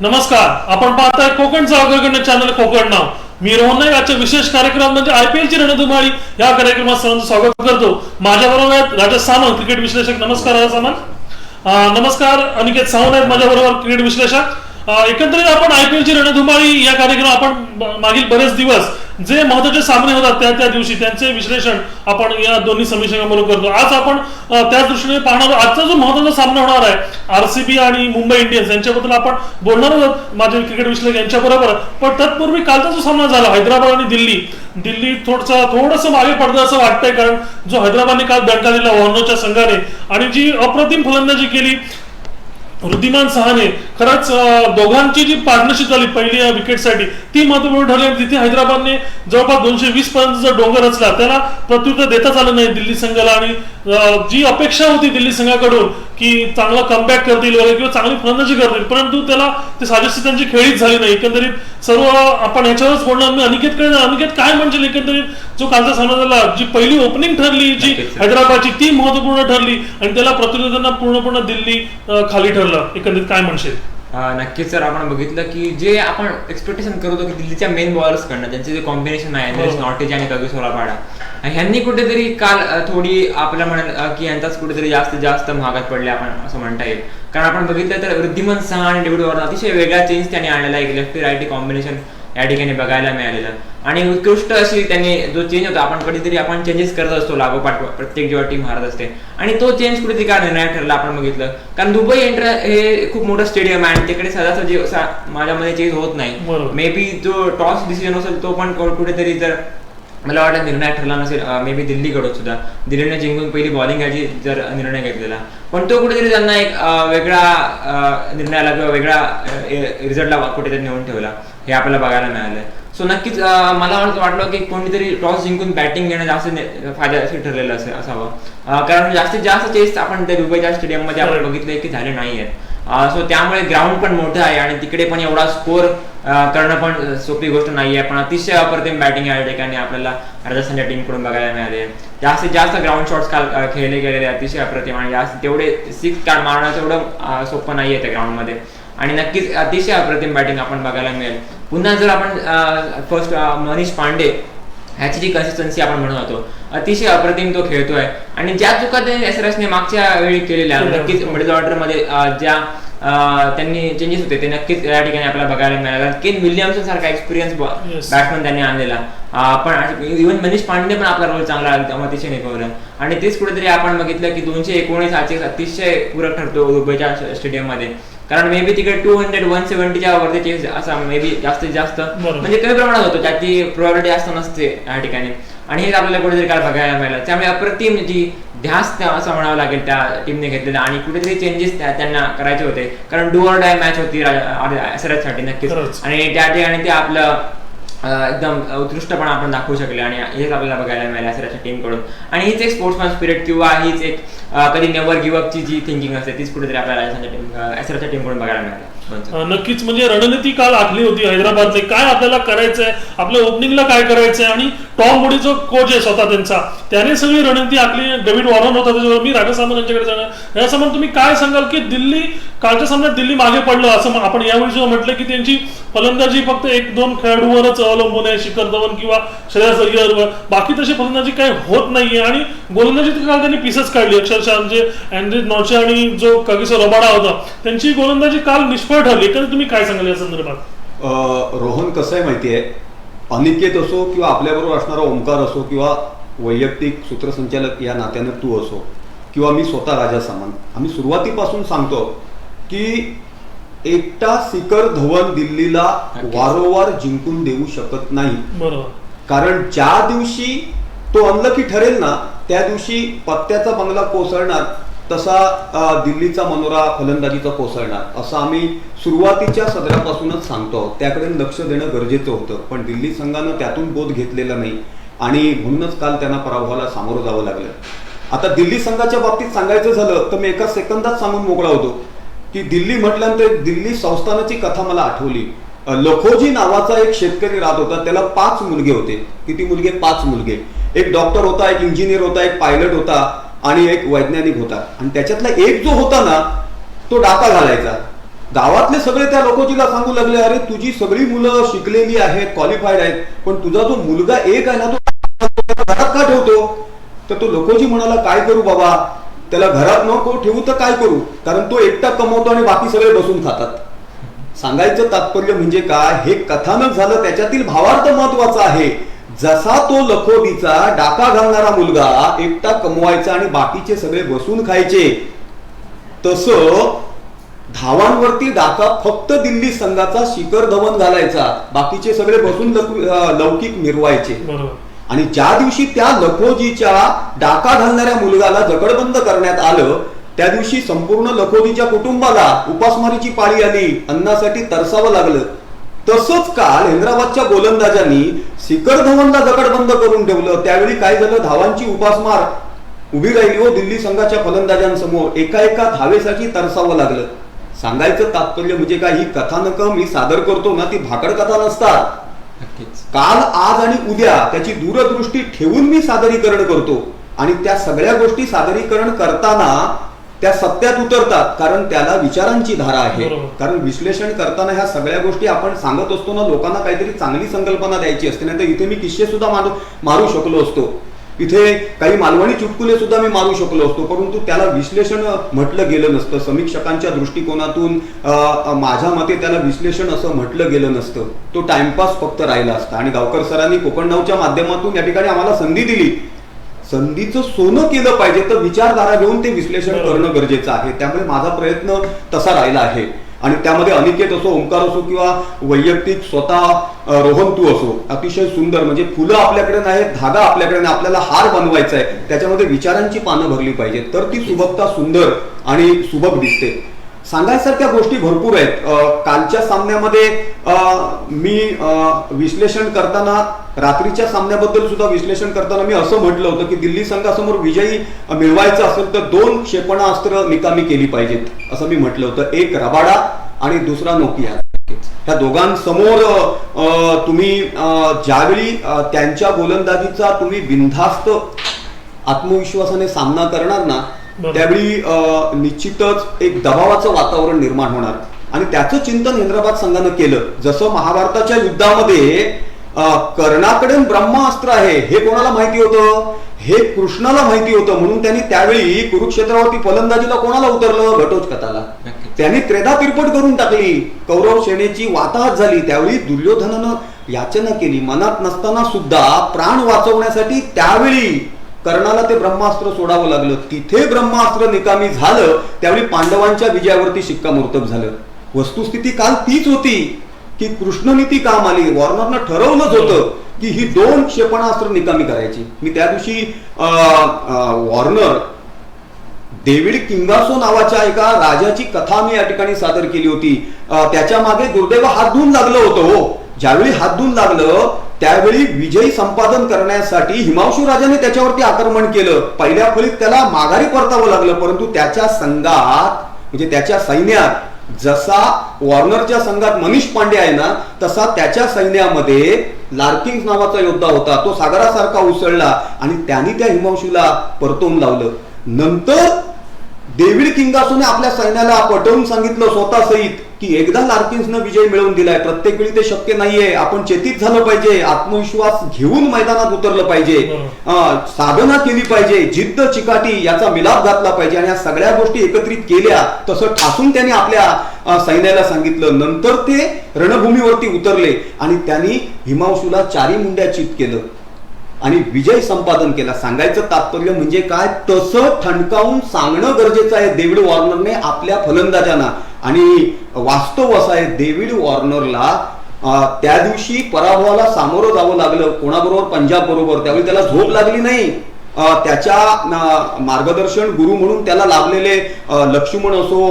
नमस्कार आपण पाहताय कोकणचं अग्रगण्य चॅनल कोकण नाव. मी रोहन नाईक आजच्या विशेष कार्यक्रम म्हणजे आयपीएल ची रणधुमाळी या कार्यक्रमात सर्वांचं स्वागत करतो. माझ्या बरोबर आहेत राजा सामंत क्रिकेट विश्लेषक नमस्कार राजा सामंत नमस्कार अनिकेत सावंत आहेत माझ्या बरोबर क्रिकेट विश्लेषक. एकंदरीत आपण आयपीएल ची रणधुमाळी या कार्यक्रम आपण मागील बरेच दिवस जे महत्त्वाचे सामने होतात त्या त्या दिवशी त्यांचे विश्लेषण आपण या दोन्ही समीक्षकांबरोबर करतो. आज आपण त्या त्याच दृष्टीने पाहणार आजचा जो महत्त्वाचा सामना होणार आहे आरसीबी आणि मुंबई इंडियन्स यांच्याबद्दल आपण बोलणार आहोत. माझे क्रिकेट विश्लेषक यांच्या बरोबर पण तत्पूर्वी कालचा जो सामना झाला हैदराबाद आणि दिल्ली दिल्ली थोडसा थोडस मागे पडतं असं वाटतंय कारण जो हैदराबादने काल दणका दिला वॉर्नरच्या संघाने आणि जी अप्रतिम फलंदाजी केली वृद्धिमान सहाने. खरंच दोघांची जी पार्टनरशिप झाली पहिली विकेटसाठी ती महत्त्वपूर्ण ठरली आणि तिथे हैदराबादने जवळपास दोनशे वीस पर्यंत जो डोंगर रचला त्याला प्रत्युत्तर देताच आलं नाही दिल्ली संघाला आणि जी अपेक्षा होती दिल्ली संघाकडून की चांगला कमबॅक करतील वगैरे किंवा चांगली फलंदाजी करतील. परंतु त्याला ते साजेशी त्यांची खेळीच झाली नाही. एकंदरीत सर्व आपण ह्याच्यावरच बोलणार. मी अनिकेतकडे अनिकेत काय म्हणजे एकंदरीत जो कालचा सामना झाला जी पहिली ओपनिंग ठरली जी. हैदराबादची ती महत्त्वपूर्ण ठरली आणि त्याला प्रतिनिधांना पूर्णपणे दिल्ली खाली ठरलं. एकंदरीत काय म्हणशील? नक्कीच सर आपण बघितलं की जे आपण एक्सपेक्टेशन करतो की दिल्लीच्या मेन बॉलर्स कडनं त्यांचे जे कॉम्बिनेशन आहे बरोबर. नॉटेज आणि कगिसोला पाडा ह्यांनी कुठेतरी काल थोडी आपल्याला म्हणाल की यांचाच कुठेतरी जास्तीत जास्त महागात पडले आपण असं म्हणता येईल कारण आपण बघितलं तर वृद्धिमान सहा आणि डेव्हिड वॉर्नर अतिशय वेगळा चेंज त्यांनी आणलेला आहे लेफ्टी राईटी कॉम्बिनेशन या ठिकाणी बघायला मिळालेलं. आणि उत्कृष्ट अशी त्यांनी जो चेंज होता आपण कधीतरी आपण चेंजेस करत असतो लागोपाठ प्रत्येक जेव्हा टीम हारत असते. आणि तो चेंज कुठेतरी काय निर्णायक ठरला आपण बघितलं? कारण दुबई एंटर हे खूप मोठं स्टेडियम आहे आणि तिकडे असा माझ्यामध्ये चेंज होत नाही. मे बी जो टॉस डिसिजन असेल तो पण कु- कुठेतरी जर मला वाटतं निर्णय ठरला नसेल मे बी दिल्लीकडून सुद्धा. दिल्लीने जिंकून पहिली बॉलिंग घ्यायची जर निर्णय घेतलेला. पण तो कुठेतरी त्यांना एक वेगळा निर्णयाला किंवा वेगळा रिझल्टला कुठेतरी नेऊन ठेवला. हे आपल्याला बघायला मिळालं सो नक्कीच मला वाटलं की कोणीतरी टॉस जिंकून बॅटिंग घेणं जास्त फायदेशीर ठरलेलं असे असावं. कारण जास्तीत जास्त चेस आपण त्या दुबईच्या स्टेडियममध्ये आपण. बघितलंय की झाले नाही आहेत सो त्यामुळे ग्राउंड पण मोठं आहे आणि तिकडे पण एवढा स्कोर करणं पण सोपी गोष्ट नाही आहे पण अतिशय अप्रतिम बॅटिंग या ठिकाणी आपल्याला राजस्थानच्या टीमकडून बघायला मिळाले. जास्तीत जास्त ग्राउंड शॉट्स काल खेळले गेलेले अतिशय अप्रतिम आणि जास्त तेवढे सिक्स कार्ड मारणं तेवढं सोपं नाही आहे त्या ग्राउंडमध्ये. आणि नक्कीच अतिशय अप्रतिम बॅटिंग आपण बघायला मिळेल. पुन्हा जर आपण फर्स्ट मनीष पांडे ह्याची जी कन्सिस्टन्सी आपण म्हणत होतो अतिशय अप्रतिम तो खेळतोय. आणि ज्या चुका त्याने एस ने मागच्या वेळी केलेल्या नक्कीच मिडल ऑर्डरमध्ये अं, ज्या त्यांनी चेंजेस होते ते नक्कीच या ठिकाणी आपल्याला बघायला मिळाला. केन विल्यमसन सारखा एक्सपिरियन्स. बॅट्समन त्यांनी आणलेला. पण इव्हन मनीष पांडे पण आपला रोल चांगला तेव्हा अतिशय निभवलं. आणि तेच कुठेतरी आपण बघितलं की दोनशे एकोणीस चेस अतिशय पूरक ठरतो दुबईच्या स्टेडियममध्ये कारण मे बी तिकडे टू हंड्रेड वन सेव्हन्टीच्या वरती चेस असा मे बी जास्तीत जास्त. म्हणजे कमी प्रमाणात होतो त्याची प्रोबॅबिलिटी जास्त नसते या ठिकाणी. आणि हेच आपल्याला कुठेतरी काल बघायला मिळालं. त्यामुळे अप्रतिम जी ध्यास असं म्हणावं लागेल त्या टीमने घेतलेला आणि कुठेतरी चेंजेस त्यांना करायचे होते. कारण डुअर डाय मॅच होती साठी नक्कीच. आणि त्या ठिकाणी ते आपलं एकदम उत्कृष्टपणा आपण दाखवू शकले आणि हेच आपल्याला बघायला मिळालं असेल टीमकडून. आणि हीच एक स्पोर्ट्समॅन स्पिरिट किंवा हीच एक कधी नेवर गिव्ह अपची जी थिंकिंग असते तीच कुठेतरी आपल्याला राजस्थानच्या टीम एसराच्या टीमकडून बघायला मिळाली. म्हणजे? नक्कीच. म्हणजे रणनीती काल आखली होती हैदराबादने. काय आपल्याला करायचंय? आपल्या ओपनिंगला काय करायचंय? आणि टॉम मोडी जो कोच आहे स्वतः त्यांचा. त्याने सगळी रणनीती आखली. डेव्हिड वॉरन होता त्याच्यावर. मी राजा सामंत यांच्याकडे जाणार. या सामंत तुम्ही काय सांगाल की दिल्ली कालच्या सामन्यात दिल्ली मागे पडलं असं आपण यावेळी जेव्हा म्हटलं की त्यांची फलंदाजी फक्त एक दोन खेळाडूवरच अवलंबून आहे शिखर धवन किंवा श्रेयस अय्यरवर बाकी तशी फलंदाजी काही होत नाहीये. आणि गोलंदाजीत काल त्यांनी पीसच काढली. अक्षरशः म्हणजे अँड्रिज नॉचे आणि जो कगिसो रबाडा होता त्यांची गोलंदाजी काल निष्फळ ठरली तर तुम्ही काय सांगाल या संदर्भात? अ, रोहन कसं आहे माहिती आहे अनिकेत असो किंवा आपल्याबरोबर असणारा ओंकार असो किंवा वैयक्तिक सूत्रसंचालक या नात्यानं तू असो किंवा मी स्वतः राजा सामंत आम्ही सुरुवातीपासून सांगतो की एकटा शिखर धवन दिल्लीला. वारंवार जिंकून देऊ शकत नाही. बरोबर. कारण ज्या दिवशी तो अनलकी ठरेल ना त्या दिवशी पत्त्याचा बंगला कोसळणार तसा दिल्लीचा मनोरा फलंदाजीचा कोसळणार असं आम्ही सुरुवातीच्या सदरापासूनच सांगतो आहोत. त्याकडे लक्ष देणं गरजेचं होतं पण दिल्ली संघानं त्यातून बोध घेतलेला नाही आणि म्हणूनच काल त्यांना पराभवाला सामोरं जावं लागलं. आता दिल्ली संघाच्या बाबतीत सांगायचं झालं तर मी एका सेकंदात सांगून मोकळा होतो की दिल्ली म्हटल्यानंतर दिल्ली संस्थानाची कथा मला आठवली. लखोजी नावाचा एक शेतकरी राहत होता त्याला पाच मुलगे होते. किती मुलगे? पाच मुलगे. एक डॉक्टर होता एक इंजिनियर होता एक पायलट होता. आणि एक वैज्ञानिक होता. आणि त्याच्यातला एक जो होता ना तो डाका घालायचा. गावातले सगळे त्या लोकोजीला सांगू लागले अरे तुझी सगळी मुलं शिकलेली आहेत क्वालिफाईड आहेत पण तुझा जो मुलगा एक आहे ना तो घरात का ठेवतो? तर तो लोकोजी म्हणाला काय करू बाबा? त्याला घरात नको ठेवू तर काय करू? कारण तो एकटा कमवतो आणि बाकी सगळे बसून खातात. सांगायचं तात्पर्य म्हणजे काय? हे कथानक झालं त्याच्यातील भावार्थ महत्त्वाचा आहे. जसा तो लखोटीचा डाका घालणारा मुलगा एकटा कमवायचा आणि बाकीचे सगळे बसून खायचे तसं धावांवरती डाका फक्त दिल्ली संघाचा शिखर धवन घालायचा बाकीचे सगळे बसून लौकिक मिरवायचे. आणि ज्या दिवशी त्या लखोजीच्या डाका घालणाऱ्या मुलगाला जकडबंद करण्यात आलं त्या दिवशी संपूर्ण लखोजीच्या कुटुंबाला उपासमारीची पाळी आली अन्नासाठी तरसावं लागलं. तसंच काल हैदराबादच्या गोलंदाजांनी शिखर धवनला जकडबंद करून ठेवलं. त्यावेळी काय झालं धावांची उपासमार उभी राहिली हो दिल्ली संघाच्या फलंदाजांसमोर. एका एका धावेसाठी तरसावं लागलं. सांगायचं तात्पर्य म्हणजे काय? ही कथानकं मी सादर करतो ना ती भाकड कथा नसतात. काल आज आणि उद्या त्याची दूरदृष्टी ठेवून मी सादरीकरण करतो. आणि त्या सगळ्या गोष्टी सादरीकरण करताना त्या सत्यात उतरतात कारण त्याला विचारांची धारा आहे. कारण विश्लेषण करताना ह्या सगळ्या गोष्टी आपण सांगत असतो ना लोकांना काहीतरी चांगली संकल्पना द्यायची असते नाही तर इथे मी किस्से सुद्धा मारू मारू शकलो असतो. इथे काही मालवणी चुटकुले सुद्धा मी मारू शकलो असतो परंतु त्याला विश्लेषण म्हटलं गेलं नसतं. समीक्षकांच्या दृष्टिकोनातून माझ्या मते त्याला विश्लेषण असं म्हटलं गेलं नसतं. तो टाइमपास फक्त राहिला असता. आणि गावकर सरांनी कोकण नावच्या माध्यमातून या ठिकाणी आम्हाला संधी दिली. संधीचं सोनं केलं पाहिजे तर विचारधारा घेऊन ते विश्लेषण. करणं गरजेचं आहे. त्यामुळे माझा प्रयत्न तसा राहिला आहे. आणि त्यामध्ये अनिकेत असो ओंकार असो किंवा वैयक्तिक स्वतः रोहन तू असो अतिशय सुंदर म्हणजे फुलं आपल्याकडे नाहीत धागा आपल्याकडे नाही आपल्याला हार बनवायचा आहे त्याच्यामध्ये विचारांची पानं भरली पाहिजेत. तर ती सुबकता सुंदर आणि सुबक दिसते. सांगायसारख्या गोष्टी भरपूर आहेत. कालच्या सामन्यामध्ये मी विश्लेषण करताना रात्रीच्या सामन्याबद्दल सुद्धा विश्लेषण करताना मी असं म्हटलं होतं की दिल्ली संघासमोर विजयी मिळवायचं असेल तर दोन क्षेपणास्त्र निकामी केली पाहिजेत असं मी म्हटलं होतं. एक रबाडा आणि दुसरा नोकिया. ह्या दोघांसमोर तुम्ही ज्यावेळी त्यांच्या गोलंदाजीचा तुम्ही बिनधास्त आत्मविश्वासाने सामना करणार ना त्यावेळी निश्चितच एक दबावाचं वातावरण निर्माण होणार. आणि त्याचं चिंतन हैदराबाद संघानं केलं. जसं महाभारताच्या युद्धामध्ये कर्णाकडे ब्रह्मास्त्र आहे हे कोणाला माहिती होतं? हे कृष्णाला माहिती होतं. म्हणून त्यांनी त्यावेळी कुरुक्षेत्रावरती फलंदाजीला कोणाला उतरलं? घटोत्कचाला. नक्कीच. त्यांनी त्रेधा तिरपट करून टाकली. कौरव सेनेची वाताहत झाली. त्यावेळी दुर्योधनानं याचना केली. मनात नसताना सुद्धा प्राण वाचवण्यासाठी त्यावेळी कर्णाला ते ब्रह्मास्त्र सोडावं लागलं. तिथे ब्रह्मास्त्र निकामी झालं त्यावेळी पांडवांच्या विजयावरती शिक्कामोर्तब झालं. वस्तुस्थिती काल तीच होती की कृष्णनीती काम आली. वॉर्नरनं ठरवलंच होतं की ही दोन क्षेपणास्त्र निकामी करायची. मी त्या दिवशी वॉर्नर डेव्हिड किंगासो नावाच्या एका राजाची कथा मी या ठिकाणी सादर केली होती. त्याच्यामागे दुर्दैव हात धुवून लागलं होतं हो. ज्यावेळी हात धुवून लागलं त्यावेळी विजयी संपादन करण्यासाठी हिमांशू राजाने त्याच्यावरती आक्रमण केलं. पहिल्या फळीत त्याला माघारी परतावं लागलं परंतु त्याच्या संघात म्हणजे त्याच्या सैन्यात जसा वॉर्नरच्या संघात मनीष पांडे आहे ना तसा त्याच्या सैन्यामध्ये लार्किंग नावाचा योद्धा होता. तो सागरासारखा उसळला आणि त्यांनी त्या हिमांशूला परतवून लावलं. नंतर डेव्हिड किंगासूने आपल्या सैन्याला पटवून सांगितलं स्वतः सहित की एकदा लार्किन्सनं विजय मिळवून दिलाय. प्रत्येक वेळी ते शक्य नाहीये. आपण चेतित झालं पाहिजे. आत्मविश्वास घेऊन मैदानात उतरलं पाहिजे. साधना केली पाहिजे. जिद्द चिकाटी याचा मिलाप घातला पाहिजे. आणि या सगळ्या गोष्टी एकत्रित केल्या तसं ठासून त्यांनी आपल्या सैन्याला सांगितलं. नंतर ते रणभूमीवरती उतरले आणि त्यांनी हिमांशूला चारी मुंड्या चित केलं. आणि विजय संपादन केला. सांगायचं तात्पर्य म्हणजे काय? तसं ठणकावून सांगणं गरजेचं आहे डेव्हिड वॉर्नरने आपल्या फलंदाजांना. आणि वास्तव असं आहे डेव्हिड वॉर्नरला त्या दिवशी पराभवाला सामोरं जावं लागलं. कोणाबरोबर? पंजाब बरोबर त्यावेळी त्याला झोप लागली नाही. त्याच्या मार्गदर्शन गुरु म्हणून त्याला लाभलेले लक्ष्मण असो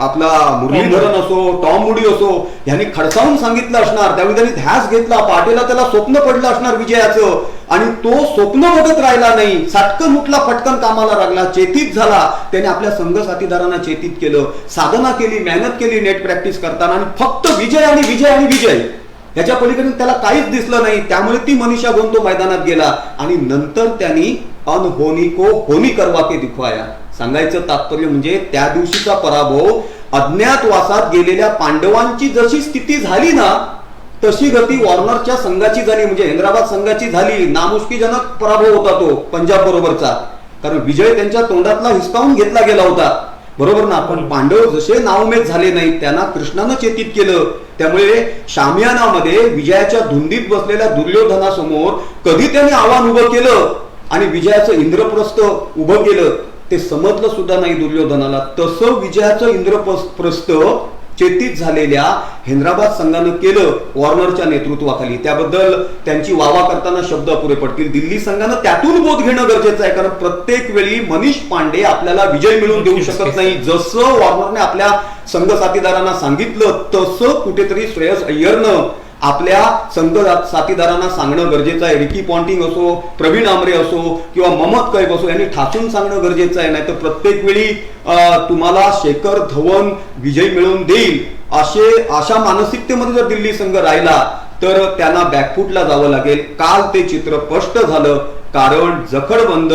आपला मुरलीधरन असो टॉम मुडी असो यांनी खडसावून सांगितलं असणार. त्यावेळी त्यांनी ध्यास घेतला. पाटीला त्याला स्वप्न पडलं असणार विजयाचं. आणि तो स्वप्न बघत राहिला नाही. साटकन उठला पटकन कामाला लागला. चेतीत झाला. त्याने आपल्या संघ साथीदारांना चेतीत केलं. साधना केली मेहनत केली नेट प्रॅक्टिस करताना आणि फक्त विजय आणि विजय आणि विजय. याच्या पलीकडे त्याला काहीच दिसलं नाही. त्यामुळे ती मनीषा घेऊन तो मैदानात गेला. आणि नंतर त्यांनी अनहोनी को होनी करवा के दिखवाया. सांगायचं तात्पर्य म्हणजे त्या दिवशीचा पराभव अज्ञातवासात गेलेल्या पांडवांची जशी स्थिती झाली ना तशी गती वॉर्नरच्या संघाची झाली म्हणजे हैदराबाद संघाची झाली नामुष्कीजनक पराभव होता तो पंजाब बरोबरचा. कारण विजय त्यांच्या तोंडातला हिसकावून घेतला गेला होता. बरोबर ना? पण पांडव जसे नावमेद झाले नाहीत त्यांना कृष्णानं चेतित केलं. त्यामुळे शामियानामध्ये विजयाच्या धुंदीत बसलेल्या दुर्योधनासमोर कधी त्यांनी आव्हान उभं केलं आणि विजयाचं इंद्रप्रस्थ उभं केलं ते समजलं सुद्धा नाही दुर्योधनाला. तसं विजयाचं इंद्रप्रस्थ चेतित झालेल्या हैदराबाद संघानं केलं वॉर्नरच्या नेतृत्वाखाली. त्याबद्दल त्यांची वावा करताना शब्द अपुरे पडतील. दिल्ली संघानं त्यातून बोध घेणं गरजेचं आहे कारण प्रत्येक वेळी मनीष पांडे आपल्याला विजय मिळवून देऊ शकत नाही. जसं वॉर्नरने आपल्या संघ साथीदारांना सांगितलं तसं कुठेतरी श्रेयस अय्यरनं आपल्या संघ साथीदारांना सांगणं गरजेचं आहे. रिकी पॉन्टिंग असो प्रवीण आमरे असो किंवा ममत कैब असो यांनी ठासून सांगणं गरजेचं आहे. नाहीतर प्रत्येक वेळी तुम्हाला शेखर धवन विजय मिळवून देईल. असे अशा मानसिकतेमध्ये जर दिल्ली संघ राहिला तर त्यांना बॅकफुटला जावं लागेल. काल ते चित्र स्पष्ट झालं. कारण जखडबंद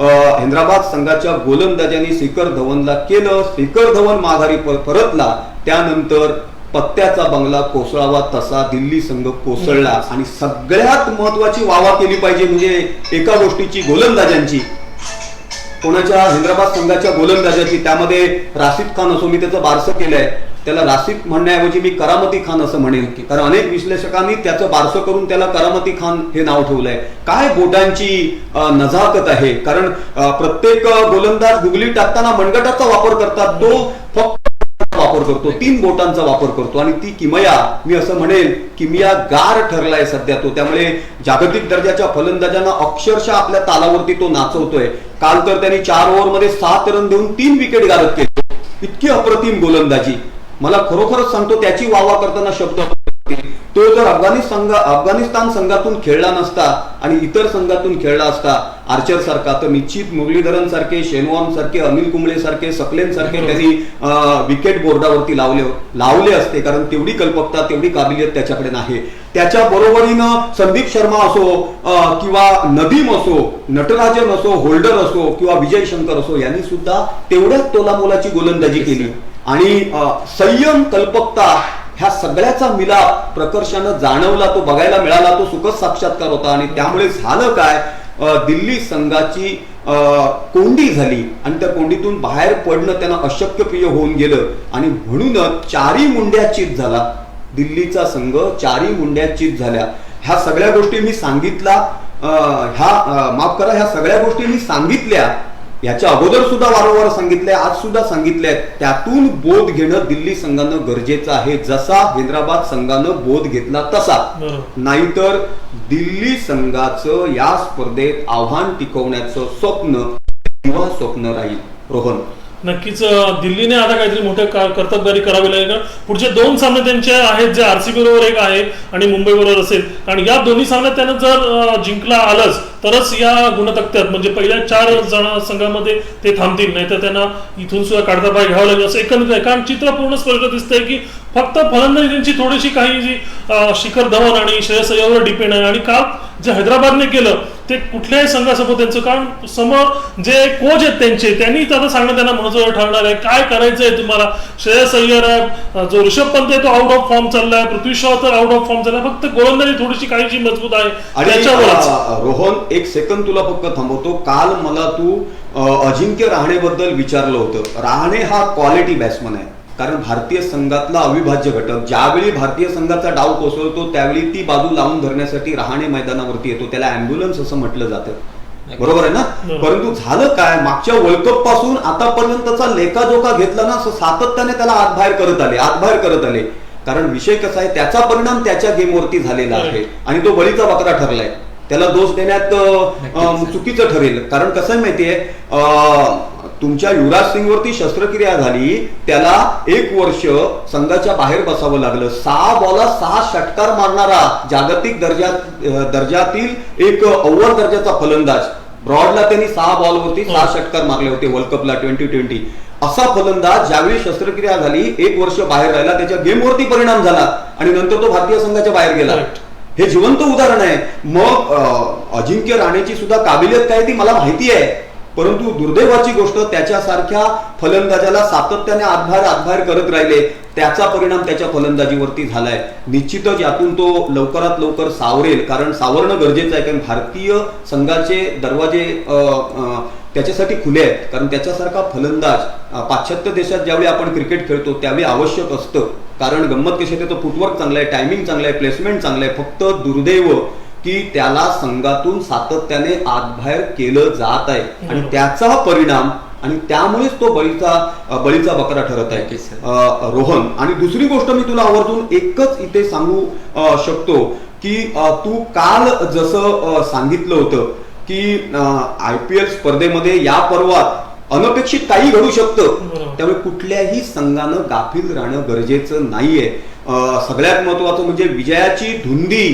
अं, हैदराबाद संघाच्या गोलंदाजांनी शिखर धवनला केलं. शिखर धवन माघारी परतला. त्यानंतर पत्त्याचा बंगला कोसळावा तसा दिल्ली संघ कोसळला आणि सगळ्यात महत्वाची वावा केली पाहिजे म्हणजे एका गोष्टीची गोलंदाजांची. कोणाच्या हैदराबाद संघाच्या गोलंदाजाची? त्यामध्ये राशिद खान असो मी त्याचं बारसं केलंय. त्याला राशिद म्हणण्याऐवजी मी करामती खान असं म्हणेन कारण अनेक विश्लेषकांनी त्याचं बारसं करून त्याला करामती खान हे नाव ठेवलंय. काय बोटांची नजाकत आहे? कारण प्रत्येक गोलंदाज गुगली टाकताना मनगटाचा वापर करतात. तो वापर करतो तीन बोटांचा वापर करतो आणि ती किमया मी असं म्हणेल किमया गार ठरलाय सध्या तो. त्यामुळे जागतिक दर्जाच्या फलंदाजांना अक्षरशः आपल्या तालावरती तो नाचवतोय. काल तर त्यांनी चार ओव्हरमध्ये सात रन देऊन तीन विकेट गारद केले. इतकी अप्रतिम गोलंदाजी. मला खरोखरच सांगतो त्याची वावा करताना शब्द तो जर अफगाणिस्तान संघ अफगाणिस्तान संघातून खेळला नसता आणि इतर संघातून खेळला असता आर्चर सारखा तर निश्चित मुरलीधरन सारखे शेनवॉन सारखे अनिल कुंबळे सारखे सकलेन सारखे त्यांनी अं, विकेट बोर्डावरती लावले लावले असते. कारण तेवढी कल्पकता तेवढी काबिलियत त्याच्याकडे नाही. त्याच्या बरोबरीनं संदीप शर्मा असो किंवा नदीम असो नटराजन असो होल्डर असो किंवा विजय शंकर असो यांनी सुद्धा तेवढ्याच तोलामोलाची गोलंदाजी केली. आणि संयम कल्पकता ह्या सगळ्याचा मिलाप प्रकर्षानं जाणवला तो बघायला मिळाला तो सुखद साक्षात्कार होता. आणि त्यामुळे झालं काय? दिल्ली संघाची अं, कोंडी झाली. आणि त्या कोंडीतून बाहेर पडणं त्यांना अशक्यप्रिय होऊन गेलं. आणि म्हणूनच चारी मुंड्या चित झाला. दिल्लीचा संघ चारी मुंड्या चित झाल्या. ह्या सगळ्या गोष्टी मी सांगितला. अं, ह्या माफ करा ह्या सगळ्या गोष्टी मी सांगितल्या. याच्या अगोदर सुद्धा वारंवार सांगितलंय आज सुद्धा सांगितलंय. त्यातून बोध घेणं दिल्ली संघानं गरजेचं आहे. जसा हैदराबाद संघानं बोध घेतला तसा. नाहीतर दिल्ली संघाचं या स्पर्धेत आव्हान टिकवण्याचं स्वप्न किंवा स्वप्न राहील. रोहन. नक्कीच दिल्लीने आता काहीतरी मोठे कर्तबगारी करावी लागेल. कारण पुढचे दोन सामने त्यांचे आहेत जे आरसीबी बरोबर एक आहे आणि मुंबई बरोबर असेल. आणि या दोन्ही सामन्यात त्यानं जर जिंकला आलंच तरच या गुणतक्त्यात म्हणजे पहिल्या चार जण संघामध्ये ते थांबतील. नाही तर त्यांना इथून सुद्धा काढता पाय घ्यावं लागेल. असं एकंदरीत आहे कारण चित्र पूर्ण स्पष्ट दिसतंय की फक्त फलंदाजी त्यांची थोडीशी काही जी शिखर धवन आणि श्रेयस अय्यरवर डिपेंड आहे. आणि काल जे हैदराबादने केलं ते कुठल्याही संघासोबत त्यांचं कारण समोर जे कोच आहेत त्यांचे त्यांनी आता सांगणं त्यांना महत्वाचं ठरणार आहे. काय करायचं आहे तुम्हाला? श्रेयस अय्यर आहे जो ऋषभ पंत आहे तो आउट ऑफ फॉर्म चाललाय. पृथ्वी शॉ तर आउट ऑफ फॉर्म चाललाय. फक्त गोलंदाजी थोडीशी काहीशी मजबूत आहे. अ, रोहन एक सेकंद तुला फक्त थांबवतो. काल मला तू अजिंक्य राहणेबद्दल विचारलं होतं. राहणे हा क्वालिटी बॅट्समन आहे. कारण भारतीय संघातला अविभाज्य घटक ज्यावेळी भारतीय संघाचा डाव कोसळतो त्यावेळी ती बाजू लावून धरण्यासाठी राहणे मैदानावरती येतो. त्याला अँब्युलन्स असं म्हटलं जातं. बरोबर आहे ना? बरोबर. परंतु झालं काय? मागच्या वर्ल्ड कपपासून आतापर्यंतचा लेखाजोखा घेतला ना असं सातत्याने त्याला आत बाहेर करत आले आत बाहेर करत आले. कारण विषय कसा आहे त्याचा परिणाम त्याच्या गेमवरती झालेला आहे. आणि तो बळीचा बकरा ठरलाय. त्याला दोष देण्यात चुकीचं ठरेल. कारण कसं आहे माहितीये? अ, तुमच्या युवराज सिंग वरती शस्त्रक्रिया झाली त्याला एक वर्ष संघाच्या बाहेर बसावं लागलं. सहा बॉला सहा षटकार मारणारा जागतिक दर्जात अ, दर्जातील एक अव्वल दर्जाचा फलंदाज. ब्रॉडला त्यांनी सहा बॉलवरती सहा षटकार मारले होते वर्ल्ड कपला ट्वेंटी ट्वेंटी असा फलंदाज ज्यावेळी शस्त्रक्रिया झाली एक वर्ष बाहेर राहिला त्याच्या गेमवरती परिणाम झाला आणि नंतर तो भारतीय संघाच्या बाहेर गेला. हे जिवंत उदाहरण आहे. मग अजिंक्य राणेची सुद्धा काबिलियत काय ती मला माहिती आहे. परंतु दुर्दैवाची गोष्ट त्याच्यासारख्या फलंदाजाला सातत्याने आतभार आतभार करत राहिले. त्याचा परिणाम त्याच्या फलंदाजीवरती झालाय. निश्चितच यातून तो लवकरात लवकर सावरेल कारण सावरणं गरजेचं आहे कारण भारतीय संघाचे दरवाजे त्याच्यासाठी खुले आहेत. कारण त्याच्यासारखा फलंदाज पाश्चात्य देशात ज्यावेळी आपण क्रिकेट खेळतो त्यावेळी आवश्यक असतं. कारण गंमत कशी आहे त्याचं फुटवर्क चांगलं आहे टायमिंग चांगलं आहे प्लेसमेंट चांगलं आहे. फक्त दुर्दैव की त्याला संघातून सातत्याने आतबाहेर केलं जात आहे. आणि बरोबर. त्याचा हा परिणाम आणि त्यामुळेच तो बळीचा बळीचा बकरा ठरत आहे. रोहन. आणि दुसरी गोष्ट मी तुला आवर्जून एकच इथे सांगू शकतो की तू काल जसं सांगितलं होतं की आय पी एल स्पर्धेमध्ये या पर्वात अनपेक्षित काही घडू शकतं. त्यामुळे कुठल्याही संघानं गाफील राहणं गरजेचं नाहीये. सगळ्यात महत्वाचं म्हणजे विजयाची धुंदी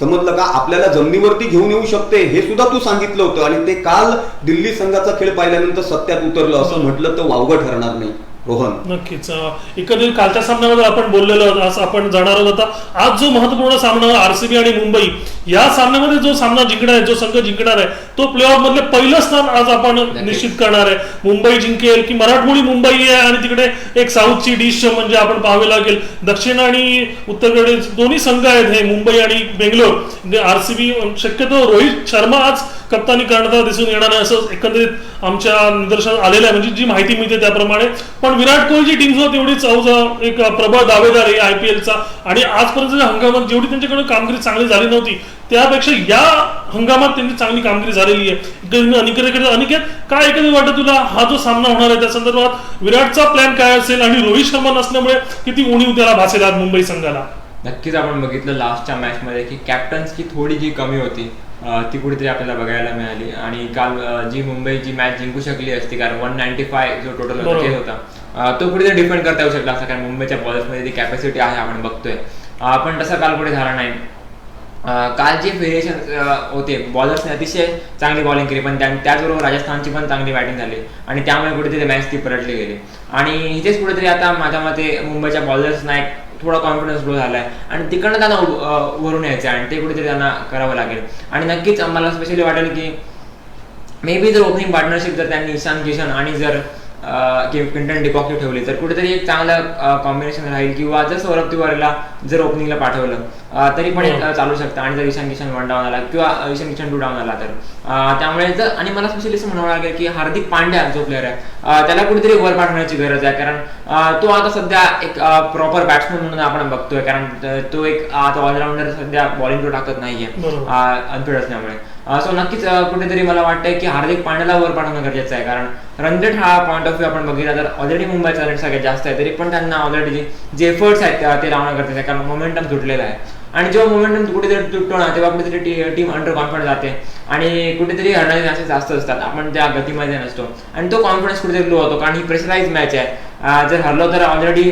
समजलं का? आपल्याला जमिनीवरती घेऊन येऊ शकते हे सुद्धा तू सांगितलं होतं. आणि ते काल दिल्ली संघाचा खेळ पाहिल्यानंतर सत्यात उतरलं असं म्हटलं तर वावगं ठरणार नाही. रोहन नक्कीच. अं, एकंदरीत कालच्या सामन्यामध्ये आपण बोललेलो आहोत, आज आपण जाणार आहोत आता. आज जो महत्त्वपूर्ण सामना आरसीबी आणि मुंबई या सामन्यामध्ये जो सामना जिंकणार आहे जो संघ जिंकणार आहे तो प्ले ऑफ मधले पहिलं स्थान आज आपण निश्चित करणार आहे. मुंबई जिंकेल की मराठमोळी मुंबई आहे आणि तिकडे एक साऊथची डिश म्हणजे आपण पाहावे लागेल. दक्षिण आणि उत्तरकडे दोन्ही संघ आहेत हे मुंबई आणि बेंगलोर. आरसीबी शक्यतो रोहित शर्मा आज कप्तानी करण्याचा दिसून येणार नाही असं एकंदरीत आमच्या निदर्शनात आलेलं आहे. म्हणजे जी माहिती मिळते त्याप्रमाणे. पण विराट कोहलीची टीम सुद्धा तेवढी चौज एक प्रबळ दावेदार आहे आयपीएलचा आणि आजपर्यंतच्या हंगामात जेवढी त्यांच्याकडे कामगिरी चांगली झाली नव्हती त्यापेक्षा या हंगामात त्यांची चांगली कामगिरी झालेली आहे. अनिकेत अनिकेत काय एकंदरीत वाटत तुला? हा जो सामना होणार आहे त्या संदर्भात विराटचा प्लॅन काय असेल आणि रोहित शर्मा नसल्यामुळे किती उणीव त्याला भासेल आज मुंबई संघाला? नक्कीच आपण बघितलं लास्टच्या मॅच मध्ये की कॅप्टन्सची थोडी जी कमी होती. ती कुठेतरी आपल्याला बघायला मिळाली. आणि काल जी मुंबई जी मॅच जिंकू शकली असती कारण वन नाईन्टी फाय जो टोटल होता तो कुठेतरी डिफेंड करता येऊ शकला असता कारण मुंबईच्या बॉलर्समध्ये ती कॅपॅसिटी आहे आपण बघतोय. पण तसा काल कुठे झाला नाही. काल जे व्हेरिएशन होते बॉलर्सने अतिशय चांगली बॉलिंग केली पण त्या- त्याचबरोबर राजस्थानची पण चांगली बॅटिंग झाली. आणि त्यामुळे कुठेतरी मॅच ती पलटली गेली. आणि इथेच कुठेतरी आता माझ्या मते मुंबईच्या बॉलर्सना एक थोडा कॉन्फिडन्स ग्रो झालाय. आणि तिकडनं त्यांना वरून यायचं आहे आणि ते कुठेतरी त्यांना करावं लागेल. आणि नक्कीच मला स्पेशली वाटेल की मे बी जर ओपनिंग पार्टनरशिप जर त्यांनी ईशान किशन आणि जर क्विंटन डिकॉक्यू ठेवली तर कुठेतरी एक चांगलं कॉम्बिनेशन राहील. किंवा जर सौरभ तिवारीला जर ओपनिंगला पाठवलं तरी पण अं, चालू शकतं. आणि जर ईशान किशन वन डाऊन आला किंवा ईशान किशन टू डाऊन आला तर. त्यामुळे जर आणि मला स्पेशली असं म्हणावं लागेल की हार्दिक पांड्या जो प्लेअर आहे त्याला कुठेतरी वर पाठवण्याची गरज आहे. कारण तो आता सध्या एक प्रॉपर बॅट्समन म्हणून आपण बघतोय. कारण त- एक आता ऑलराऊंडर सध्या बॉलिंग तो टाकत नाहीये. अनफिट असल्यामुळे. सो नक्कीच कुठेतरी मला वाटतंय की हार्दिक पांड्याला वर पाठवणं गरजेचं आहे. कारण रन रेट हा पॉईंट ऑफ व्ह्यू आपण बघितला तर ऑलरेडी मुंबईचा रेट सगळ्यात जास्त आहे. तरी पण त्यांना ऑलरेडी जे एफर्ट्स आहेत ते लावणं गरजेचं आहे. कारण मोमेंटम तुटलेलं आहे. आणि जेव्हा मोमेंटम कुठेतरी तुटतो ना तेव्हा कुठेतरी टीम अंडर कॉन्फिडन्स जाते. आणि कुठेतरी हरणारे चान्सेस जास्त असतात. आपण त्या गतीमध्ये नसतो. आणि तो कॉन्फिडन्स कुठेतरी लो होतो. कारण ही प्रेशराईज मॅच आहे. जर हरलो तर ऑलरेडी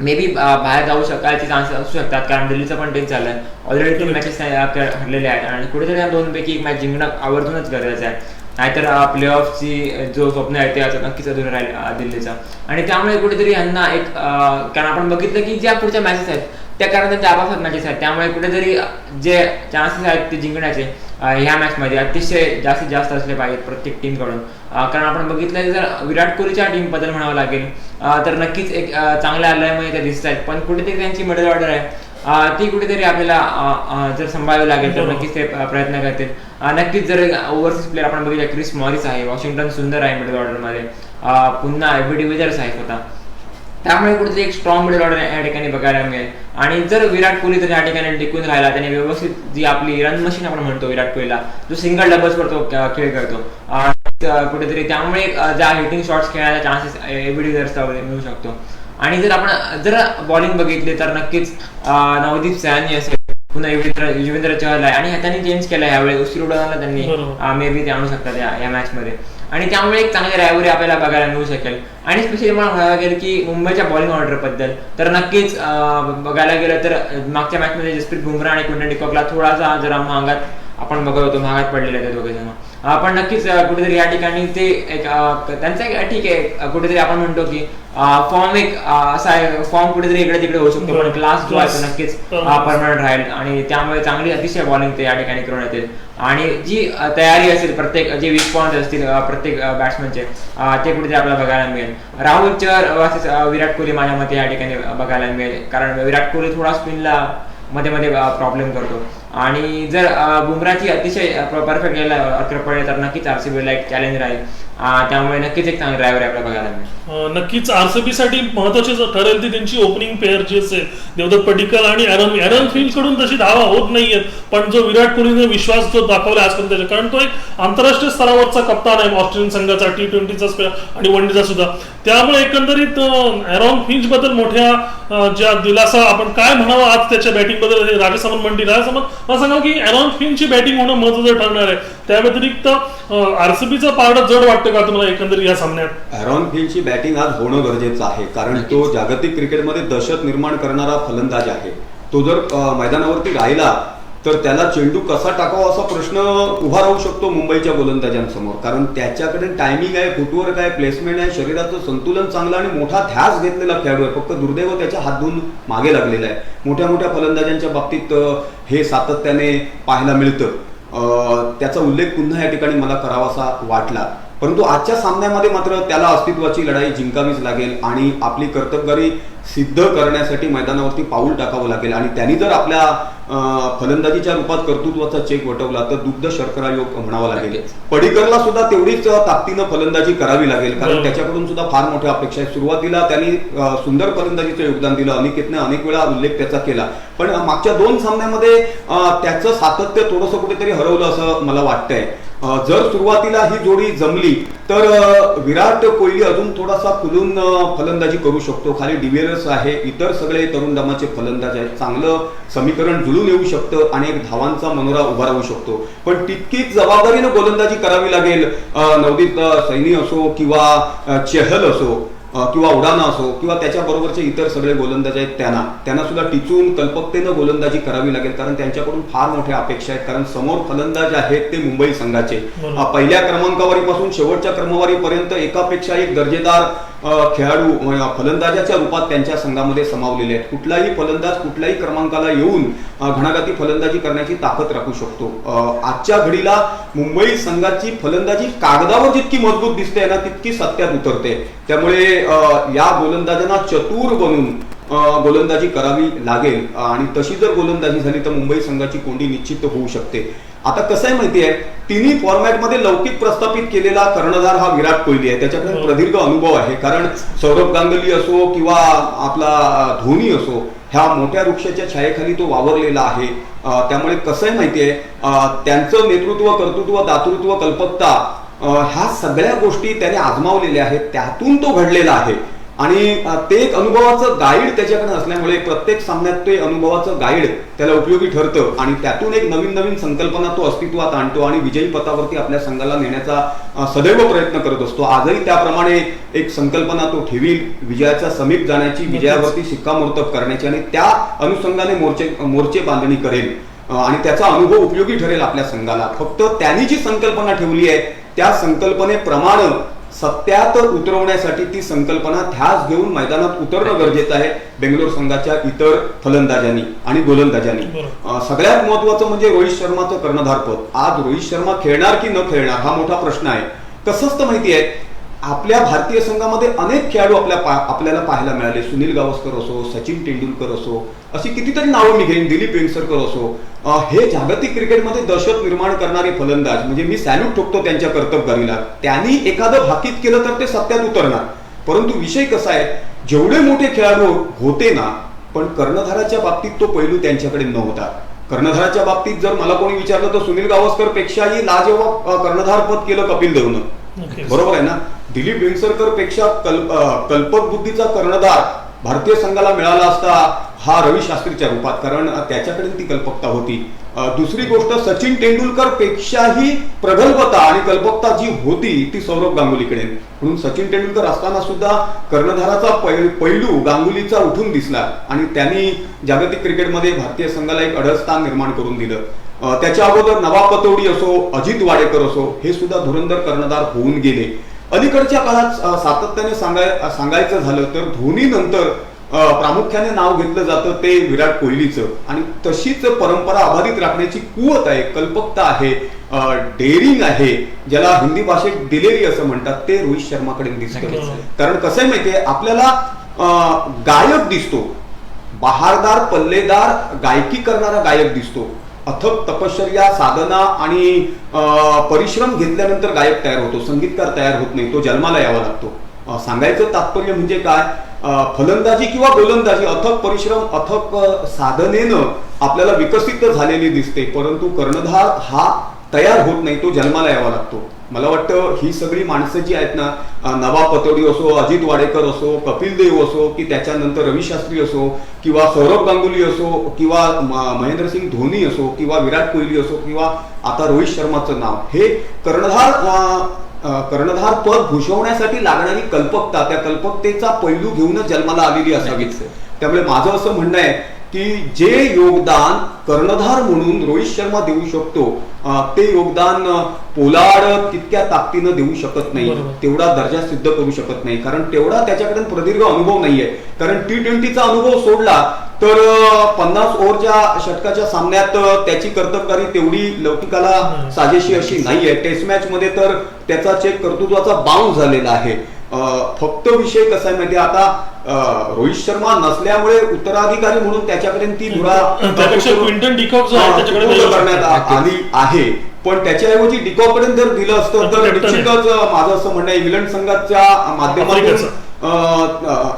मे बी बाहेर जाऊ शकायचे चान्सेस असू शकतात. कारण दिल्लीचं पण तेच झालंय. ऑलरेडी तीन मॅचेस हरलेले आहेत. आणि कुठेतरी या दोनपैकी एक मॅच जिंकणं आवर्जूनच गरजेचं आहे. नाहीतर प्ले ऑफची जो स्वप्न आहे ते आता नक्कीच अधुरं राहील दिल्लीचं. आणि त्यामुळे कुठेतरी यांना एक कारण आपण बघितलं की ज्या पुढच्या मॅचेस आहेत त्या कारण आपापसात मॅचेस आहेत त्यामुळे कुठेतरी जे चान्सेस आहेत ते जिंकण्याचे ह्या मॅचमध्ये अतिशय जास्तीत जास्त असले पाहिजेत प्रत्येक टीमकडून कारण आपण बघितलं जर विराट कोहलीच्या टीमबद्दल म्हणावं लागेल तर नक्कीच एक चांगल्या लयामध्ये त्या दिसत आहेत. पण कुठेतरी त्यांची मिडल ऑर्डर आहे. ती कुठेतरी आपल्याला जर सांभाळावी लागेल तर. नक्कीच ते प्रयत्न करतील. नक्कीच जर ओव्हरसीज प्लेअर आपण बघितलं क्रिस मॉरिस आहे वॉशिंग्टन सुंदर आहे मिडल ऑर्डरमध्ये पुन्हा एबी विजर्स आहे स्वतः. त्यामुळे कुठेतरी एक स्ट्रॉंग मिडल ऑर्डर या ठिकाणी बघायला मिळेल. आणि जर विराट कोहली तर या ठिकाणी टिकून राहिला त्याने व्यवस्थित जी आपली रन मशीन आपण म्हणतो विराट कोहलीला जो सिंगल डबल्स करतो क- खेळ करतो. त- कुठेतरी त्यामुळे ज्या हिटिंग शॉट्स खेळायचा चान्सेस एबीडी मिळू शकतो. आणि जर आपण जर बॉलिंग बघितली तर नक्कीच नवदीप सयानी असेल पुन्हा युजवेंद्र युजवेंद्र चहल आहे. आणि त्यांनी चेंज केलं यावेळी उशिरोडाला त्यांनी. बरोबर. मे बी ते आणू शकतात या या मॅचमध्ये आणि त्यामुळे एक चांगली रायवरी आपल्याला बघायला मिळू शकेल. आणि स्पेशली मला म्हणावं लागेल की मुंबईच्या बॉलिंग ऑर्डरबद्दल तर नक्कीच अं, बघायला गेलं तर मागच्या मॅचमध्ये जसप्रीत बुमराह आणि कुंडन डिकॉकला थोडासा जरा मागात आपण बघत होतो महागात पडलेले आहेत दोघे जण पण नक्कीच कुठेतरी या ठिकाणी ते एक त्यांचा एक ठीक आहे कुठेतरी आपण म्हणतो की फॉर्म एक असा आहे फॉर्म कुठेतरी इकडे तिकडे होऊ शकतो पण. क्लास जो आहे तो नक्कीच. परमनंट राहील. आणि त्यामुळे चांगली अतिशय बॉलिंग ते या ठिकाणी करून येतील. आणि जी तयारी असेल प्रत्येक जे वीक पॉईंट असतील प्रत्येक बॅट्समनचे ते कुठेतरी आपल्याला बघायला मिळेल. राहुल वर्सेस विराट कोहली माझ्या मते या ठिकाणी बघायला मिळेल. कारण विराट कोहली थोडा स्पिनला मध्ये मध्ये प्रॉब्लेम करतो. आणि जर बुमराची अतिशय परफेक्ट गेला अकरा पडले तर नक्कीच आरसीबीला एक चॅलेंज राहील. त्यामुळे नक्कीच एक चांगला ड्रायव्हर आपल्याला बघायला मिळेल. अं, नक्कीच आरसीबी साठी महत्वाची जर ठरेल ती त्यांची ओपनिंग पेअर जी असेल देवदत्त पडिक्कल आणि ॲरन ॲरन फिल्डकडून तशी धावा होत नाहीये पण जो विराट कोहलीने विश्वास जो दाखवला आजपर्यंत त्याच्या कारण तो एक आंतरराष्ट्रीय स्तरावरचा कप्तान आहे ऑस्ट्रेलियन संघाचा टी ट्वेंटीचा आणि वन डेचा सुद्धा. त्यामुळे एकंदरीत ॲरॉन फिंच बद्दल मोठ्या अं, ज्या दिलासा आपण काय म्हणावं आज त्याच्या बॅटिंगबद्दल हे राजा सामंत म्हणतील राजा सामंत मला सांगा की ॲरॉन फिंचची बॅटिंग होणं महत्वाचं ठरणार आहे. त्या व्यतिरिक्त आरसीबीचं पारडं जड वाटतं का तुम्हाला एकंदरीत या सामन्यात? ॲरॉन फिलची बॅटिंग आज होणं गरजेचं आहे. कारण तो जागतिक क्रिकेटमध्ये दहशत निर्माण करणारा फलंदाज आहे. तो जर मैदानावरती राहिला तर त्याला चेंडू कसा टाकावा असा प्रश्न उभा राहू शकतो मुंबईच्या गोलंदाजांसमोर. कारण त्याच्याकडे टायमिंग आहे फुटवर्क आहे प्लेसमेंट आहे शरीराचं संतुलन चांगलं आणि मोठा ध्यास घेतलेला खेळाडू आहे. फक्त दुर्दैव त्याच्या हात धुवून मागे लागलेला आहे. मोठ्या मोठ्या फलंदाजांच्या बाबतीत हे सातत्याने पाहायला मिळतं. त्याचा उल्लेख पुन्हा या ठिकाणी मला करावासा वाटला. परंतु आजच्या सामन्यामध्ये मात्र त्याला अस्तित्वाची लढाई जिंकावीच लागेल आणि आपली कर्तबगारी सिद्ध करण्यासाठी मैदानावरती पाऊल टाकावं लागेल. आणि त्यांनी जर आपल्या फलंदाजीच्या रूपात कर्तृत्वाचा चेक वटवला तर दुग्ध शर्करा योग म्हणावा लागेल. पडिकरला सुद्धा तेवढीच ताकदीनं फलंदाजी करावी लागेल. कारण. त्याच्याकडून सुद्धा फार मोठ्या अपेक्षा आहेत. सुरुवातीला त्यांनी सुंदर फलंदाजीचं योगदान दिलं. अनिकेतने अनेक वेळा उल्लेख त्याचा केला. पण मागच्या दोन सामन्यामध्ये त्याचं सातत्य थोडंसं कुठेतरी हरवलं असं मला वाटतंय. जर सुरुवातीला ही जोडी जमली तर विराट कोहली अजून थोडासा फुलून फलंदाजी करू शकतो. खाली डिव्हिलर्स आहे इतर सगळे तरुण दमाचे फलंदाज आहेत. चांगलं समीकरण जुळून येऊ शकतं आणि एक धावांचा मनोरा उभा राहू शकतो. पण तितकीच जबाबदारीनं गोलंदाजी करावी लागेल नवदीप सैनी असो किंवा चेहल चहल असो. किंवा उडाना असो किंवा त्याच्या बरोबरचे इतर सगळे गोलंदाज आहेत त्यांना. त्यांना सुद्धा टिचून कल्पकतेनं गोलंदाजी करावी लागेल कारण त्यांच्याकडून फार मोठ्या अपेक्षा आहेत. कारण समोर फलंदाज आहेत ते मुंबई संघाचे. पहिल्या क्रमांकावरीपासून शेवटच्या क्रमवारीपर्यंत एकापेक्षा एक दर्जेदार खेळाडू फलंदाजाच्या रूपात त्यांच्या संघामध्ये समावलेले आहेत. कुठलाही फलंदाज कुठल्याही क्रमांकाला येऊन घणाघाती फलंदाजी करण्याची ताकद राखू शकतो. आजच्या घडीला मुंबई संघाची फलंदाजी कागदावर जितकी मजबूत दिसते ना तितकी सत्यात उतरते. त्यामुळे अं, या गोलंदाजांना चतुर बनून अं, गोलंदाजी करावी लागेल. आणि तशी जर गोलंदाजी झाली तर मुंबई संघाची कोंडी निश्चित होऊ शकते. आता कसं आहे माहिती आहे तिन्ही फॉर्मॅटमध्ये लौकिक प्रस्थापित केलेला कर्णधार हा विराट कोहली आहे. त्याच्याकडे हो. प्रदीर्घ अनुभव आहे. कारण सौरभ गांगुली असो किंवा आपला धोनी असो ह्या मोठ्या वृक्षाच्या छायेखाली तो वावरलेला आहे. त्यामुळे कसं आहे माहिती आहे त्यांचं नेतृत्व कर्तृत्व दातृत्व कल्पकता ह्या सगळ्या गोष्टी त्याने आजमावलेल्या आहेत. त्यातून तो घडलेला आहे. आणि ते एक अनुभवाचं गाईड त्याच्याकडे असल्यामुळे प्रत्येक सामन्यात ते अनुभवाचं गाईड त्याला उपयोगी ठरतं. आणि त्यातून एक नवीन नवीन संकल्पना तो अस्तित्वात आणतो आणि विजयी पथावरती आपल्या संघाला नेण्याचा सदैव प्रयत्न करत असतो. आजही त्याप्रमाणे एक संकल्पना तो ठेवील विजयाच्या समीप जाण्याची विजयावरती शिक्कामोर्तब करण्याची आणि त्या अनुषंगाने मोर्चे मोर्चे बांधणी करेल. आणि त्याचा अनुभव उपयोगी ठरेल आपल्या संघाला. फक्त त्यांनी जी संकल्पना ठेवली आहे त्या संकल्पनेप्रमाणे सत्यात उतरवण्यासाठी ती संकल्पना ध्यास घेऊन मैदानात उतरणं गरजेचं आहे. बेंगलोर संघाच्या इतर फलंदाजांनी आणि गोलंदाजांनी. सगळ्यात महत्वाचं म्हणजे रोहित शर्माचं कर्णधारपद. आज रोहित शर्मा खेळणार की न खेळणार हा मोठा प्रश्न आहे. कसं असतं माहिती आहे? आपल्या भारतीय संघामध्ये अनेक खेळाडू आपल्या पा- आपल्याला पाहायला मिळाले. सुनील गावस्कर असो सचिन तेंडुलकर असो अशी कितीतरी नावं मी घेईन. दिलीप वेंगसरकर असो. हे जागतिक क्रिकेटमध्ये दहशत निर्माण करणारे फलंदाज म्हणजे मी सॅल्यूट ठोकतो त्यांच्या कर्तबगारीला त्यांनी एखादं भाकीत केलं तर ते सत्यात उतरणार. परंतु विषय कसा आहे? जेवढे मोठे खेळाडू होते ना पण कर्णधाराच्या बाबतीत तो पैलू त्यांच्याकडे नव्हता. कर्णधाराच्या बाबतीत जर मला कोणी विचारलं तर सुनील गावस्कर पेक्षाही लाजवाब अं, कर्णधारपद केलं कपिल देवनं. बरोबर आहे ना? दिलीप वेंगसरकरपेक्षा कल्प कल्पक बुद्धीचा कर्णधार भारतीय संघाला मिळाला असता हा रवी शास्त्रीच्या रूपात. कारण त्याच्याकडे ती कल्पकता होती. दुसरी गोष्ट सचिन तेंडुलकर पेक्षाही प्रगल्भता आणि कल्पकता जी होती ती सौरभ गांगुलीकडे. म्हणून सचिन तेंडुलकर असताना सुद्धा कर्णधाराचा पैलू गांगुलीचा उठून दिसला आणि त्यांनी जागतिक क्रिकेटमध्ये भारतीय संघाला एक अडस्थान निर्माण करून दिलं. त्याच्या अगोदर नवा पतोडी असो अजित वाडेकर असो हे सुद्धा धुरंधर कर्णधार होऊन गेले. अलीकडच्या काळात सातत्याने सांगाय सांगायचं झालं तर धोनी नंतर प्रामुख्याने नाव घेतलं जातं ते विराट कोहलीचं. आणि तशीच परंपरा अबाधित राखण्याची कुवत आहे कल्पकता आहे डेअरिंग आहे ज्याला हिंदी भाषेत दिलेली असं म्हणतात ते रोहित शर्माकडे दिसतं. कारण कसं आहे माहितीये आपल्याला गायक दिसतो. बहारदार पल्लेदार गायकी करणारा गायक दिसतो. अथक तपश्चर्या साधना आणि परिश्रम घेतल्यानंतर गायक तयार होतो. संगीतकार तयार होत नाही. तो जन्माला यावा लागतो. सांगायचं तात्पर्य म्हणजे काय? फलंदाजी किंवा गोलंदाजी अथक परिश्रम अथक साधनेनं आपल्याला विकसित झालेली दिसते परंतु कर्णधार हा तयार होत नाही. तो जन्माला यावा लागतो. मला वाटतं ही सगळी माणसं जी आहेत ना अ, नवाब पतौडी असो अजित वाडेकर असो कपिल देव असो की त्याच्यानंतर रवी शास्त्री असो किंवा सौरभ गांगुली असो किंवा महेंद्रसिंग धोनी असो किंवा विराट कोहली असो किंवा आता रोहित शर्माचं नाव हे कर्णधार कर्णधार पद भूषवण्यासाठी लागणारी कल्पकता त्या कल्पकतेचा पैलू घेऊनच जन्माला आलेली असावी नक्कीच. त्यामुळे माझं असं म्हणणं आहे की जे योगदान कर्णधार म्हणून रोहित शर्मा देऊ शकतो ते योगदान अं, पोलार्ड तितक्या ताकदीनं देऊ शकत नाही. तेवढा दर्जा सिद्ध करू शकत नाही. कारण तेवढा त्याच्याकडे प्रदीर्घ अनुभव नाहीये. कारण टी ट्वेंटीचा अनुभव सोडला तर पन्नास ओव्हरच्या षटकाच्या सामन्यात त्याची कर्तबगारी तेवढी लौकिकाला. साजेशी अशी नाहीये. टेस्ट मॅच मध्ये तर त्याचा चेक कर्तृत्वाचा बाउन्स झालेला आहे. फक्त विषय कसा आहे माहिती आता रोहित शर्मा नसल्यामुळे उत्तराधिकारी म्हणून त्याच्याकडे ती धुरा हा. करण्यात आली आहे पण त्याच्याऐवजी डिकॉकडे जर दिलं असतं तर. निश्चितच माझं असं म्हणणं इंग्लंड संघाच्या माध्यमातून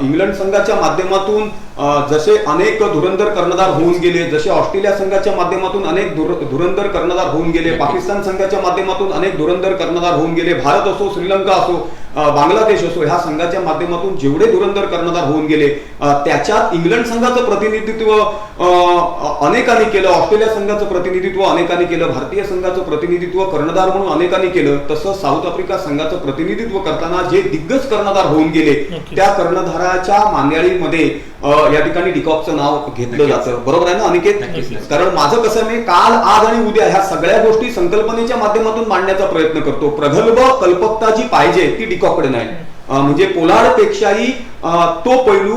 इंग्लंड संघाच्या माध्यमातून जसे अनेक धुरंधर कर्णधार होऊन गेले जसे ऑस्ट्रेलिया संघाच्या माध्यमातून अनेक धुर- धुरंधर कर्णधार होऊन गेले. पाकिस्तान संघाच्या माध्यमातून अनेक धुरंधर कर्णधार होऊन गेले भारत असो श्रीलंका असो बांगलादेश असो ह्या संघाच्या माध्यमातून जेवढे धुरंधर कर्णधार होऊन गेले त्याच्यात इंग्लंड संघाचं प्रतिनिधित्व अनेकांनी केलं ऑस्ट्रेलिया संघाचं प्रतिनिधित्व अनेकांनी केलं भारतीय संघाचं प्रतिनिधित्व कर्णधार म्हणून अनेकांनी केलं तसं साऊथ आफ्रिका संघाचं प्रतिनिधित्व करताना जे दिग्गज कर्णधार होऊन गेले. त्या कर्णधाराच्या मांदियाळीमध्ये अं, या ठिकाणी डिकॉकचं नाव घेतलं. जातं. बरोबर आहे ना अनिकेत. कारण माझं कसं मी काल आज आणि उद्या ह्या सगळ्या गोष्टी संकल्पनेच्या माध्यमातून मांडण्याचा प्रयत्न करतो. प्रगल्भ कल्पकता जी पाहिजे ती डिकॉकडे नाही. म्हणजे पोलार्ड पेक्षाही तो पैलू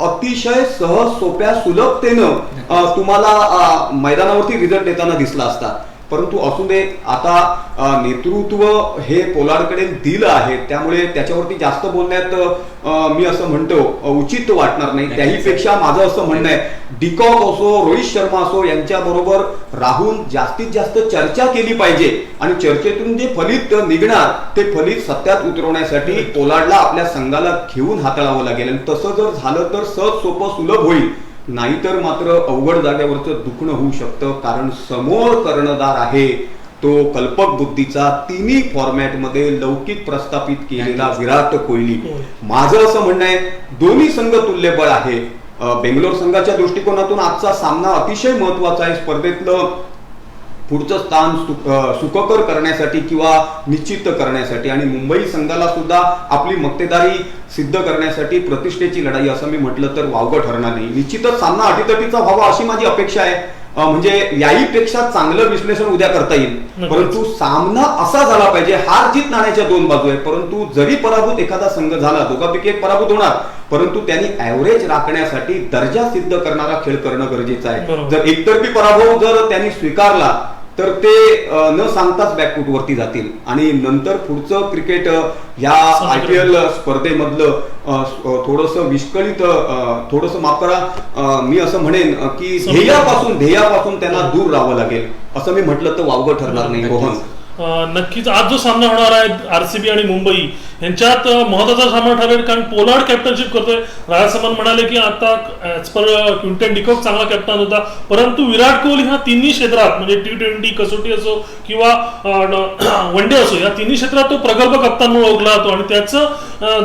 अतिशय सहज सोप्या सुलभतेनं तुम्हाला मैदानावरती रिझल्ट देताना दिसला असता. परंतु असू दे आता नेतृत्व हे पोलार्डकडे दिलं आहे त्यामुळे त्याच्यावरती जास्त बोलण्यात मी असं म्हणतो उचित वाटणार नाही. त्याही पेक्षा माझं असं म्हणणं आहे डिकॉक असो रोहित शर्मा असो यांच्या बरोबर राहून जास्तीत जास्त चर्चा केली पाहिजे. आणि चर्चेतून जे फलित निघणार ते फलित सत्यात उतरवण्यासाठी पोलार्डला आपल्या संघाला घेऊन हाताळावं लागेल. आणि तसं जर झालं तर सहज सोपं सुलभ होईल. नाहीतर मात्र अवघड जागेवरचं दुखणं होऊ शकतं. कारण समोर कर्णधार आहे तो कल्पक बुद्धीचा तिन्ही फॉर्मॅटमध्ये लौकिक प्रस्थापित केलेला विराट कोहली. कोहली. माझं असं म्हणणं आहे दोन्ही संघ तुल्यबळ आहे. बेंगलोर संघाच्या दृष्टिकोनातून आजचा सामना अतिशय महत्त्वाचा आहे. स्पर्धेतलं पुढचं स्थान सुखकर करण्यासाठी किंवा निश्चित करण्यासाठी. आणि मुंबई संघाला सुद्धा आपली मक्तेदारी सिद्ध करण्यासाठी प्रतिष्ठेची लढाई असं मी म्हटलं तर वावगं ठरणार नाही. निश्चितच सामना अटीतटीचा व्हावा अशी माझी अपेक्षा आहे. म्हणजे याहीपेक्षा चांगलं विश्लेषण उद्या करता येईल. परंतु सामना असा झाला पाहिजे हार जीत नाण्याच्या दोन बाजू आहे परंतु जरी पराभूत एखादा संघ झाला दोघांपैकी एक पराभूत होणार. परंतु त्यांनी ऍव्हरेज राखण्यासाठी दर्जा सिद्ध करणारा खेळ करणं गरजेचं आहे. जर एकतर्फी पराभव जर त्यांनी स्वीकारला तर ते न सांगताच बॅकफूट वरती जातील आणि नंतर पुढचं क्रिकेट या. आय पी एल स्पर्धेमधलं थोडस विस्कळीत थोडस माफ करा अ, मी असं म्हणेन की. ध्येयापासून ध्येयापासून त्यांना दूर राहावं लागेल असं मी म्हटलं तर वावगं ठरणार नाही रोहन नक्कीच आज जो सामना होणार आहे आर सी बी आणि मुंबई यांच्यात महत्त्वाचा सामना ठरेल कारण पोलार्ड कॅप्टनशिप करतोय. राजसमान म्हणाले की आता as per Quinton de Kock चांगला कॅप्टन होता. परंतु विराट कोहली हा तिन्ही क्षेत्रात म्हणजे टी ट्वेंटी कसोटी असो किंवा वन डे असो या तिन्ही क्षेत्रात तो प्रगल्भ कप्तान म्हणून ओळखला जातो. आणि त्याचं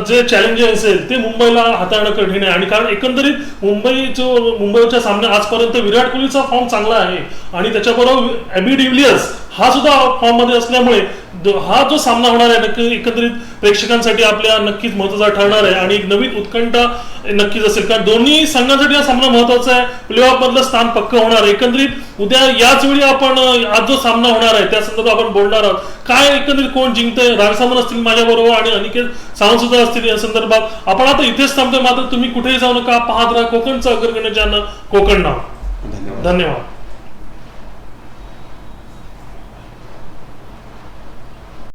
जे चॅलेंजेस असेल ते मुंबईला हाताळणं कठीण आहे. आणि कारण एकंदरीत मुंबई जो मुंबईच्या सामन्या आजपर्यंत विराट कोहलीचा फॉर्म चांगला आहे. आणि त्याच्याबरोबर एबी डिव्हिलियर्स हा सुद्धा फॉर्ममध्ये असल्यामुळे हा जो सामना होणार आहे नक्की एकंदरीत प्रेक्षकांसाठी आपल्या नक्कीच महत्त्वाचा ठरणार आहे. आणि एक नवीन उत्कंठा नक्कीच असेल. कारण दोन्ही संघांसाठी हा सामना महत्त्वाचा आहे. प्ले ऑफ मधलं स्थान पक्क होणार आहे. एकंदरीत उद्या याच वेळी आपण आज जो सामना होणार आहे त्या संदर्भात आपण बोलणार आहोत. काय एकंदरीत कोण जिंकतंय? राजसामन असतील माझ्या बरोबर आणि अनिकेत सावंत सुद्धा असतील या संदर्भात. आपण आता इथेच थांबतोय. मात्र तुम्ही कुठेही जाऊ नका. पाहत राहा. कोकणचं अग्रगण्य ज्यांना कोकण नाव. धन्यवाद. धन्यवाद.